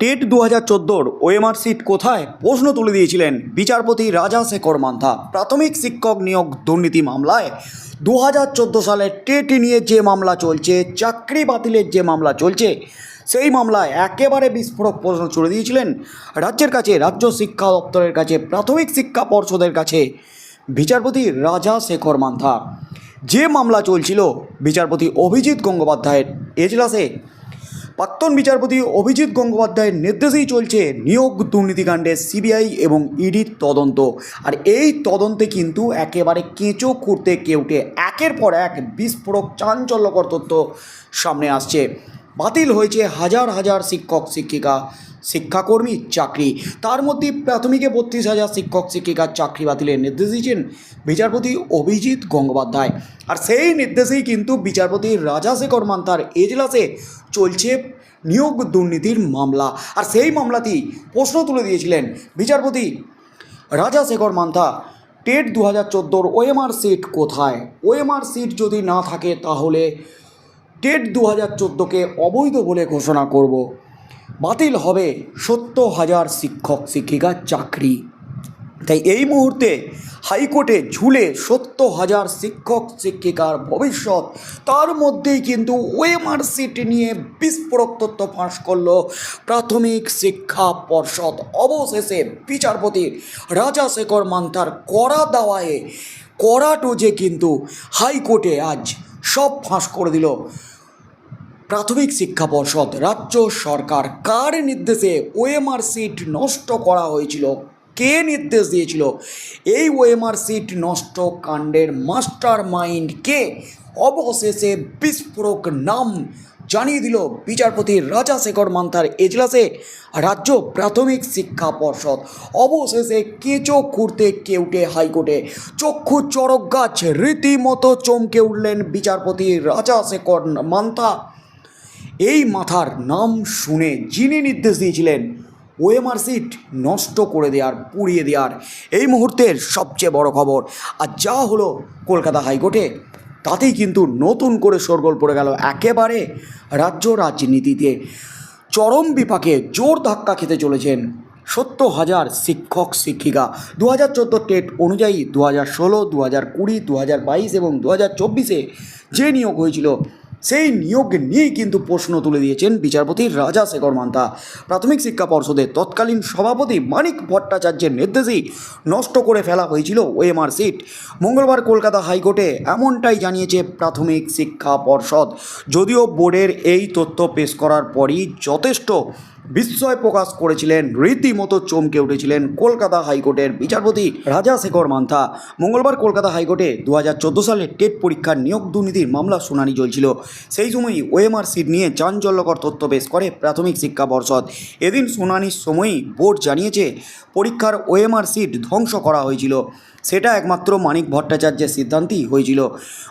TET দু হাজার চোদ্দোর ওএমআর সিট কোথায়? প্রশ্ন তুলে দিয়েছিলেন বিচারপতি রাজা শেখর মান্থা। প্রাথমিক শিক্ষক নিয়োগ দুর্নীতি মামলায়। দু হাজার চোদ্দ সালে টেট নিয়ে যে মামলা চলছে, চাকরি বাতিলের যে মামলা চলছে, সেই মামলায় একেবারে বিস্ফোরক প্রশ্ন ছুড়ে দিয়েছিলেন রাজ্যের কাছে, রাজ্য শিক্ষা দপ্তরের কাছে, প্রাথমিক শিক্ষা পর্ষদের কাছে বিচারপতি রাজা শেখর মান্থা। যে মামলা চলছিল, বিচারপতি অভিজিৎ গঙ্গোপাধ্যায়ের এজলাসে প্রাক্তন বিচারপতি অভিজিৎ গঙ্গোপাধ্যায়ের নির্দেশেই চলছে নিয়োগ দুর্নীতিকাণ্ডে সিবিআই এবং ইডির তদন্ত। আর এই তদন্তে কিন্তু একেবারে কেঁচো খুঁড়তে কেউটে একের পর এক বিস্ফোরক চাঞ্চল্যকর তথ্য সামনে আসছে। বাতিল হয়েছে হাজার হাজার শিক্ষক, শিক্ষিকা, শিক্ষাকর্মী, চাকরি। তার মধ্যে প্রাথমিকে বত্রিশ হাজার শিক্ষক শিক্ষিকার চাকরি বাতিলের নির্দেশ দিয়েছেন বিচারপতি অভিজিৎ গঙ্গোপাধ্যায়। আর সেই নির্দেশেই কিন্তু বিচারপতি রাজাশেখর মান্তার এজলাসে চলছে নিয়োগ দুর্নীতির মামলা। আর সেই মামলাতেই প্রশ্ন তুলে দিয়েছিলেন বিচারপতি রাজাশেখর মান্তা। টেট দু হাজার চোদ্দোর ওএমআর সিট কোথায়? ওএমআর সিট যদি না থাকে তাহলে টেট দু হাজার চোদ্দোকে অবৈধ বলে ঘোষণা করব। বাতিল হবে সত্তর হাজার শিক্ষক শিক্ষিকার চাকরি। তাই এই মুহূর্তে হাইকোর্টে ঝুলে সত্তর হাজার শিক্ষক, শিক্ষিকার ভবিষ্যৎ, তার মধ্যেই কিন্তু ওএমআর সিট নিয়ে বিস্ফোরক তথ্য ফাঁস করল প্রাথমিক শিক্ষা পর্ষদ। অবশেষে বিচারপতি রাজাশেখর মান্তার কড়া দাওয়ায়ে, কড়া টোজে কিন্তু হাইকোর্টে আজ সব ফাঁস করে দিল। প্রাথমিক শিক্ষা পর্ষদ, রাজ্য সরকার, কার নির্দেশে ওএমআর সিট নষ্ট করা হয়েছিল? কে নির্দেশ দিয়েছিল? এই ওএমআর সিট নষ্ট কাণ্ডের মাস্টার মাইন্ড কে? অবশেষে বিস্ফোরক নাম জানিয়ে দিল বিচারপতি রাজা শেখর মান্থার এজলাসে রাজ্য প্রাথমিক শিক্ষা পর্ষদ। অবশেষে কেঁচো খুঁড়তে কেউটে হাইকোর্টে। চক্ষু চরক গাছ রীতিমতো চমকে উঠলেন বিচারপতি রাজা শেখর মান্থা। এই মাথার নাম শুনে যিনি নির্দেশ দিয়েছিলেন, ওএমআর সিট নষ্ট করে দেওয়ার, পুড়িয়ে দেওয়ার, এই মুহূর্তের সবচেয়ে বড় খবর। আর যা হলো কলকাতা হাইকোর্টে তাতেই কিন্তু নতুন করে সরগোল পড়ে গেল একেবারে রাজ্য রাজনীতিতে। চরম বিপাকে জোর ধাক্কা খেতে চলেছেন সত্তর হাজার শিক্ষক, শিক্ষিকা। দু হাজার চোদ্দ টেট অনুযায়ী দু হাজার ষোলো দু হাজার কুড়ি দু হাজার বাইশ এবং দু হাজার চব্বিশে যে নিয়োগ হয়েছিল সেই নিয়োগ নিয়েই কিন্তু প্রশ্ন তুলে দিয়েছেন বিচারপতি রাজা শেখর মান্তা। প্রাথমিক শিক্ষা পর্ষদের তৎকালীন সভাপতি মানিক ভট্টাচার্যের নির্দেশেই নষ্ট করে ফেলা হয়েছিল ওএমআর সিট। মঙ্গলবার কলকাতা হাইকোর্টে এমনটাই জানিয়েছে প্রাথমিক শিক্ষা পর্ষদ। যদিও বোর্ডের এই তথ্য পেশ করার পরই যথেষ্ট বিস্ময় প্রকাশ করেছিলেন, রীতিমতো চমকে উঠেছিলেন কলকাতা হাইকোর্টের বিচারপতি রাজা শেখর মান্থা। মঙ্গলবার কলকাতা হাইকোর্টে দু হাজার চোদ্দ সালে টেট পরীক্ষার নিয়োগ দুর্নীতির মামলা শুনানি চলছিল। সেই সময়ই ওএমআর সিট নিয়ে চাঞ্চল্যকর তথ্য পেশ করে প্রাথমিক শিক্ষা পর্ষদ। এদিন শুনানির সময়ই বোর্ড জানিয়েছে, পরীক্ষার ওএমআর সিট ধ্বংস করা হয়েছিল। সেটা একমাত্র মানিক ভট্টাচার্যের সিদ্ধান্তই হয়েছিল।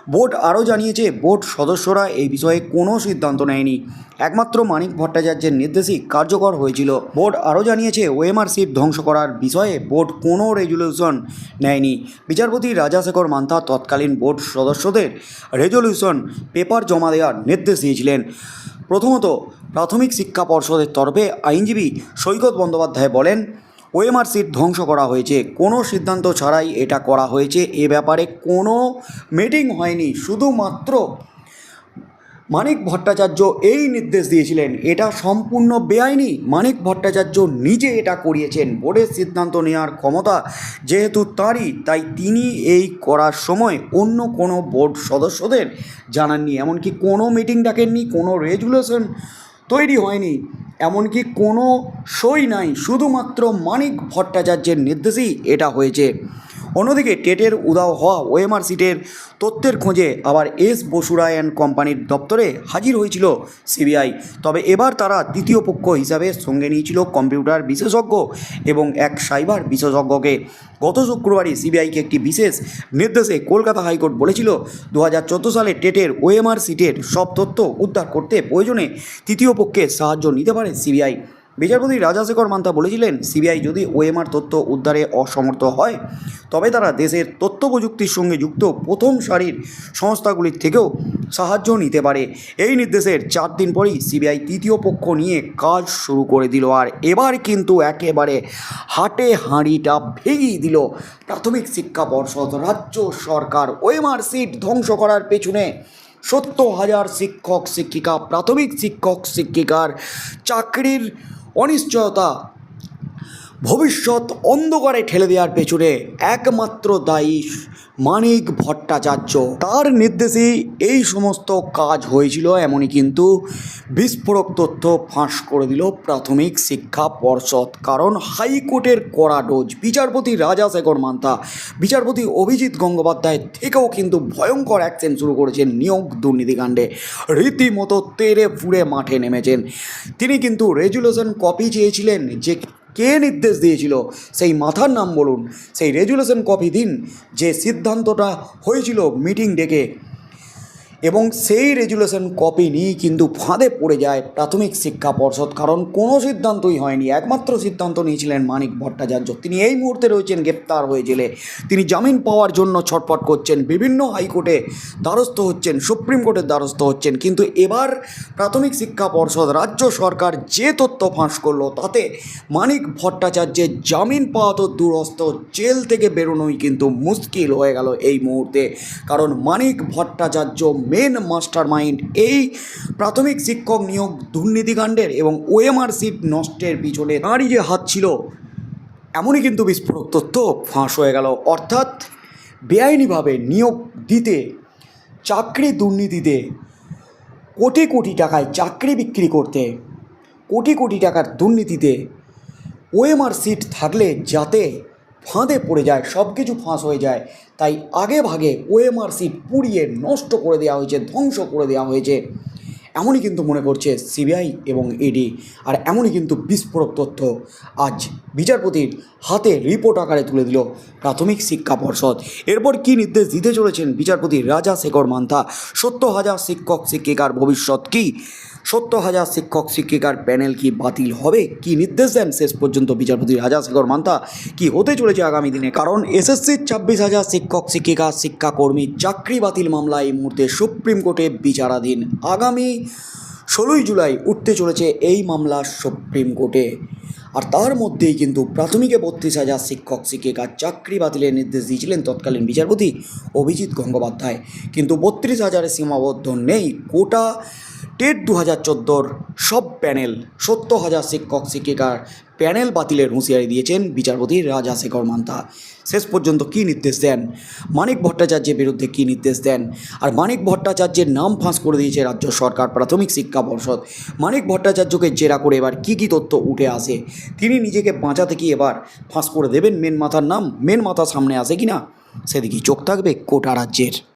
বোর্ড আরও জানিয়েছে, বোর্ড সদস্যরা এই বিষয়ে কোনো সিদ্ধান্ত নেয়নি। একমাত্র মানিক ভট্টাচার্যের নির্দেশই কার্যকর হয়েছিল। বোর্ড আরও জানিয়েছে, ওএমআর সিট ধ্বংস করার বিষয়ে বোর্ড কোনো রেজলিউশন নেয়নি। বিচারপতি রাজাশেখর মান্থা তৎকালীন বোর্ড সদস্যদের রেজলিউশন পেপার জমা দেওয়ার নির্দেশ দিয়েছিলেন। প্রথমত, প্রাথমিক শিক্ষা পর্ষদের তরফে আইনজীবী সৈকত বন্দ্যোপাধ্যায় বলেন ওএমআর সিট ধ্বংস করা হয়েছে। কোনো সিদ্ধান্ত ছাড়াই এটা করা হয়েছে। এ ব্যাপারে কোনো মিটিং হয়নি। শুধুমাত্র মানিক ভট্টাচার্য এই নির্দেশ দিয়েছিলেন। এটা সম্পূর্ণ বেআইনি। মানিক ভট্টাচার্য নিজে এটা করিয়েছেন। বোর্ডের সিদ্ধান্ত নেওয়ার ক্ষমতা যেহেতু তারই, তাই তিনি এই করার সময় অন্য কোনো বোর্ড সদস্যদের জানাননি। এমনকি কোনো মিটিং ডাকেননি। কোনো রেজুলেশন তৈরি হয়নি। এমনকি কোনো সই নাই শুধুমাত্র মানিক ভট্টাচার্যের নির্দেশেই এটা হয়েছে। অন্যদিকে টেটের উদাও হওয়া ওএমআর সিটের তথ্যের খোঁজে আবার এস বসুরায় অ্যান্ড কোম্পানির দপ্তরে হাজির হয়েছিল সিবিআই। তবে এবার তারা তৃতীয় পক্ষ হিসাবে সঙ্গে নিয়েছিল কম্পিউটার বিশেষজ্ঞ এবং এক সাইবার বিশেষজ্ঞকে। গত শুক্রবারই সিবিআইকে একটি বিশেষ নির্দেশে কলকাতা হাইকোর্ট বলেছিল দু হাজার চোদ্দ সালে টেটের ওএমআর সিটের সব তথ্য উদ্ধার করতে প্রয়োজনে তৃতীয় পক্ষের সাহায্য নিতে পারে সিবিআই। বিচারপতি রাজাশেখর মান্তা বলেছিলেন, সিবিআই যদি ওএমআর তথ্য উদ্ধারে অসমর্থ হয়, তবে তারা দেশের তথ্য প্রযুক্তির সঙ্গে যুক্ত প্রথম সারির সংস্থাগুলির থেকেও সাহায্য নিতে পারে। এই নির্দেশের চার দিন পরেই সিবিআই তৃতীয় পক্ষ নিয়ে কাজ শুরু করে দিল। আর এবার কিন্তু একেবারে হাটে হাঁড়িটা ভেঙেই দিল। প্রাথমিক শিক্ষা পর্ষদ, রাজ্য সরকার, ওএমআর সিট ধ্বংস করার পেছনে সত্তর হাজার শিক্ষক, শিক্ষিকা, প্রাথমিক শিক্ষক, শিক্ষিকার চাকরির অনিশ্চয়তা ভবিষ্যৎ অন্ধকারে ঠেলে দেওয়ার পেছনে একমাত্র দায়ী মানিক ভট্টাচার্য। তার নির্দেশেই এই সমস্ত কাজ হয়েছিল, এমনই কিন্তু বিস্ফোরক তথ্য ফাঁস করে দিল প্রাথমিক শিক্ষা পর্ষদ। কারণ হাইকোর্টের কড়া ডোজ, বিচারপতি রাজাশেখর মান্তা, বিচারপতি অভিজিৎ গঙ্গোপাধ্যায় থেকেও কিন্তু ভয়ঙ্কর অ্যাকশন শুরু করেছেন নিয়োগ দুর্নীতিকাণ্ডে। রীতিমতো তেরে ফুড়ে মাঠে নেমেছেন। তিনি কিন্তু রেজুলেশন কপি চেয়েছিলেন যে কে নির্দেশ দিয়েছিল? সেই মাথার নাম বলুন, সেই রেজুলেশন কপি দিন যে সিদ্ধান্তটা হয়েছিল মিটিং ডেকে। এবং সেই রেজুলেশন কপি নিয়েই কিন্তু ফাঁদে পড়ে যায় প্রাথমিক শিক্ষা পর্ষদ, কারণ কোনো সিদ্ধান্তই হয়নি। একমাত্র সিদ্ধান্ত নিয়েছিলেন মানিক ভট্টাচার্য। তিনি এই মুহূর্তে রয়েছেন গ্রেপ্তার হয়ে জেলে। তিনি জামিন পাওয়ার জন্য ছটফট করছেন। বিভিন্ন হাইকোর্টে দ্বারস্থ হচ্ছেন, সুপ্রিম কোর্টের দ্বারস্থ হচ্ছেন। কিন্তু এবার প্রাথমিক শিক্ষা পর্ষদ, রাজ্য সরকার যে তথ্য ফাঁস করল, তাতে মানিক ভট্টাচার্যের জামিন পাওয়া তো দূরস্থ জেল থেকে বেরোনোই কিন্তু মুশকিল হয়ে গেল এই মুহূর্তে। কারণ Manik Bhattacharya main mastermind এই প্রাথমিক শিক্ষক নিয়োগ দুর্নীতিকাণ্ডের এবং ওএমআর সিট নষ্টের পিছনে তাঁরই যে হাত ছিল, এমনই কিন্তু বিস্ফোরক তথ্য ফাঁস হয়ে গেল। অর্থাৎ বেআইনিভাবে নিয়োগ দিতে, চাকরি দুর্নীতিতে কোটি কোটি টাকায় চাকরি বিক্রি করতে, কোটি কোটি টাকার দুর্নীতিতে ওএমআর সিট থাকলে যাতে ফাঁদে পড়ে যায় সব কিছু ফাঁস হয়ে যায়। তাই আগে ভাগে ওএমআর সিট পুড়িয়ে নষ্ট করে দেওয়া হয়েছে, ধ্বংস করে দেওয়া হয়েছে। এমনই কিন্তু মনে করছে সিবিআই এবং ইডি আর এমনই কিন্তু বিস্ফোরক তথ্য। আজ বিচারপতির হাতে রিপোর্ট আকারে তুলে দিল প্রাথমিক শিক্ষা পর্ষদ। এরপর কি নির্দেশ দিতে চলেছেন বিচারপতি রাজা শেখর মান্থা? সত্তর হাজার শিক্ষক, শিক্ষিকার ভবিষ্যৎ কি? সত্তর হাজার শিক্ষক, শিক্ষিকার প্যানেল কি বাতিল হবে? কি নির্দেশ দেন শেষ পর্যন্ত বিচারপতি রাজা শেখর মান্তা? কি হতে চলেছে আগামী দিনে? কারণ এসএসসির ছাব্বিশ হাজার শিক্ষক, শিক্ষিকা, শিক্ষাকর্মী চাকরি বাতিল মামলা এই মুহূর্তে সুপ্রিম কোর্টে বিচারাধীন। আগামী ষোলোই জুলাই উঠতে চলেছে এই মামলা সুপ্রিম কোর্টে। আর তার মধ্যেই কিন্তু প্রাথমিকে বত্রিশ হাজার শিক্ষক শিক্ষিকার চাকরি বাতিলের নির্দেশ দিয়েছিলেন তৎকালীন বিচারপতি অভিজিৎ গঙ্গোপাধ্যায়। কিন্তু বত্রিশ হাজারে সীমাবদ্ধ নেই। গোটা টেট দু হাজার চোদ্দোর সব প্যানেল, সত্তর হাজার শিক্ষক, শিক্ষিকার প্যানেল বাতিলের হুঁশিয়ারি দিয়েছেন বিচারপতি রাজাশেখর মান্তা। শেষ পর্যন্ত কী নির্দেশ দেন? মানিক ভট্টাচার্যের বিরুদ্ধে কী নির্দেশ দেন? আর মানিক ভট্টাচার্যের নাম ফাঁস করে দিয়েছে রাজ্য সরকার, প্রাথমিক শিক্ষা পর্ষদ। মানিক ভট্টাচার্যকে জেরা করে এবার কী কী তথ্য উঠে আসে? তিনি নিজেকে বাঁচাতে কি এবার ফাঁস করে দেবেন মেন মাথার নাম? মেন মাথা সামনে আসে কি না সেদিকেই চোখ থাকবে কোটা রাজ্যের।